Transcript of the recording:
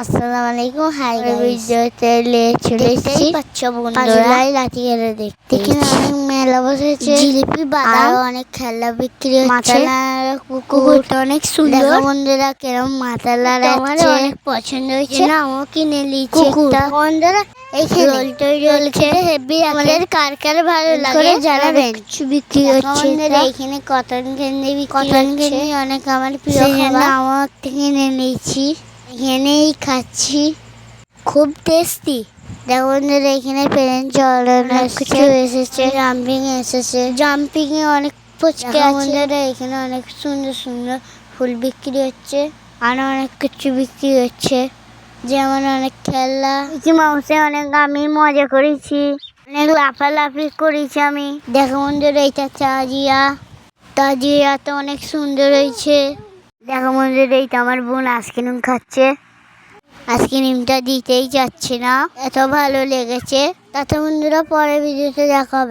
আসসালামু আলাইকুম হাই ভিডিওতে চলে এসেছি। লাঠি খেলে দেখতে এখানে অনেক মেলা বসেছে। জিলিপি বাদাম অনেক খেলা বিক্রি হচ্ছে। কুকুরটা অনেক সুন্দর। বন্ধুরা কেরম অনেক পছন্দ হয়েছে। না আমার কিনে বন্ধুরা রোল তৈরি হচ্ছে। হেভি আমাদের কার কার ভালো লাগে জানাবেন কিছু বিক্রি হচ্ছে। এখানে কটন ক্যান্ডি কটন ক্যান্ডি অনেক আমার প্রিয় খাবার। আমার থেকে কিনে নিয়েছি। এখানেই খাচ্ছি। খুব টেস্টি বন্ধুরা এখানে প্লেন চলানো কিছু এসেছে। জাম্পিং এসেছে। জাম্পিং এ অনেক ফুচকা বন্ধুরা এখানে অনেক সুন্দর সুন্দর ফুল বিক্রি হচ্ছে। আর অনেক কিছু বিক্রি হচ্ছে। যেমন অনেক খেলনা। মিকি মাউসে অনেক আমি মজা করেছি। অনেক লাফালাফি করেছি আমি। দেখো বন্ধুরা এটা তাজিয়া। তাজিয়া তো অনেক সুন্দর হয়েছে। দেখো এই তো আমার বোন আজকে নুন খাচ্ছে। আজকে নিমটা দিতেই যাচ্ছে না। এত ভালো লেগেছে। তাতে বন্ধুরা পরে ভিডিওতে দেখা হবে।